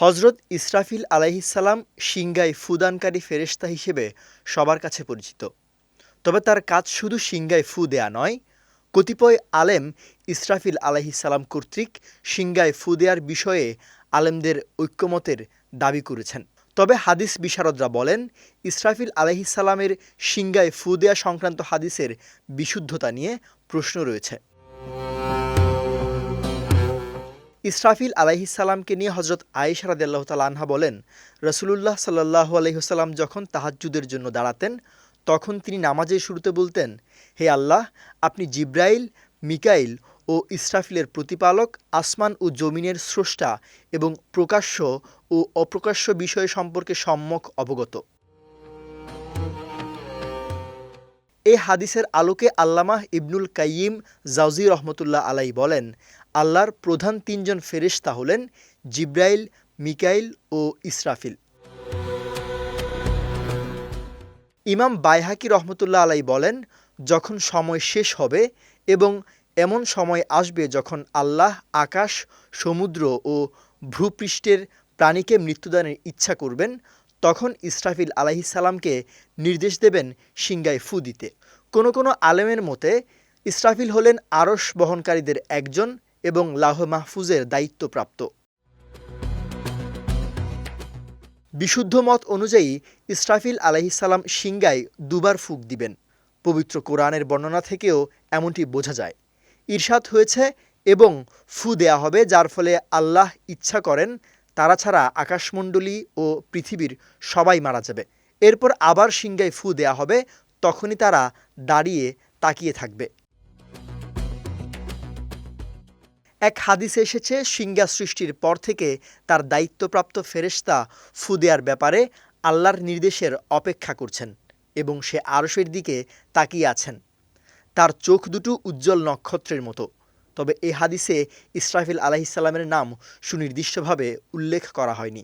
হজরত ইসরাফিল আলাইহিসাল্লাম সিংগায় ফুদানকারী ফেরেশতা হিসেবে সবার কাছে পরিচিত। তবে তার কাজ শুধু সিংগায় ফু দেয়া নয়, কতিপয় আলেম ইসরাফিল আলাইহিসাল্লাম কর্তৃক সিংগায় ফু দেয়ার বিষয়ে আলেমদের ঐক্যমতের দাবি করেছেন। তবে হাদিস বিশারদরা বলেন, ইসরাফিল আলাইহিসাল্লামের সিংগায় ফু দেয়া সংক্রান্ত হাদিসের বিশুদ্ধতা নিয়ে প্রশ্ন রয়েছে। ইসরাফিল আলাইহিসাল্লামকে নিয়ে হজরত আয়েশা রাদিয়াল্লাহু তাআলা আনহা বলেন, রসুলুল্লাহ সাল্লাহু আলহিহাল্লাম যখন তাহাজ্জুদের জন্য দাঁড়াতেন, তখন তিনি নামাজের শুরুতে বলতেন, হে আল্লাহ, আপনি জিব্রাইল, মিকাইল ও ইসরাফিলের প্রতিপালক, আসমান ও জমিনের স্রষ্টা এবং প্রকাশ্য ও অপ্রকাশ্য বিষয় সম্পর্কে সম্যক অবগত। এ হাদিসের আলোকে আল্লামাহ ইবনুল কাইয়িম জাউজি রহমতুল্লাহ আলাই বলেন, আল্লাহর প্রধান তিনজন ফেরেশতা হলেন জিব্রাইল, মিকাইল ও ইসরাফিল। ইমাম বাইহাকি রহমতুল্লাহ আলাই বলেন, যখন সময় শেষ হবে এবং এমন সময় আসবে যখন আল্লাহ আকাশ, সমুদ্র ও ভূপৃষ্ঠের প্রাণীকে মৃত্যুদানের ইচ্ছা করবেন তখন ইসরাফিল আলাহিসাল্লামকে নির্দেশ দেবেন সিংগায় ফু দিতে। কোনো কোনো আলেমের মতে, ইসরাফিল হলেন আরস বহনকারীদের একজন এবং লাহ মাহফুজের দায়িত্বপ্রাপ্ত। বিশুদ্ধ মত অনুযায়ী, ইসরাফিল আলাহিসাল্লাম সিংগায় দুবার ফুক দিবেন। পবিত্র কোরআনের বর্ণনা থেকেও এমনটি বোঝা যায়। ঈর্ষাদ হয়েছে এবং ফু দেয়া হবে, যার ফলে আল্লাহ ইচ্ছা করেন তারা ছাড়া আকাশমণ্ডলী ও পৃথিবীর সবাই মারা যাবে। এরপর আবার সিংগায় ফু দেয়া হবে, তখনই তারা দাঁড়িয়ে তাকিয়ে থাকবে। এক হাদিসে এসেছে, সিংহা সৃষ্টির পর থেকে তার দায়িত্বপ্রাপ্ত ফেরেশতা ফু দেওয়ার ব্যাপারে আল্লাহর নির্দেশের অপেক্ষা করছেন এবং সে আরশের দিকে তাকিয়ে আছেন। তার চোখ দুটো উজ্জ্বল নক্ষত্রের মতো। তবে এ হাদিসে ইসরাফিল আলাহিসাল্লামের নাম সুনির্দিষ্টভাবে উল্লেখ করা হয়নি।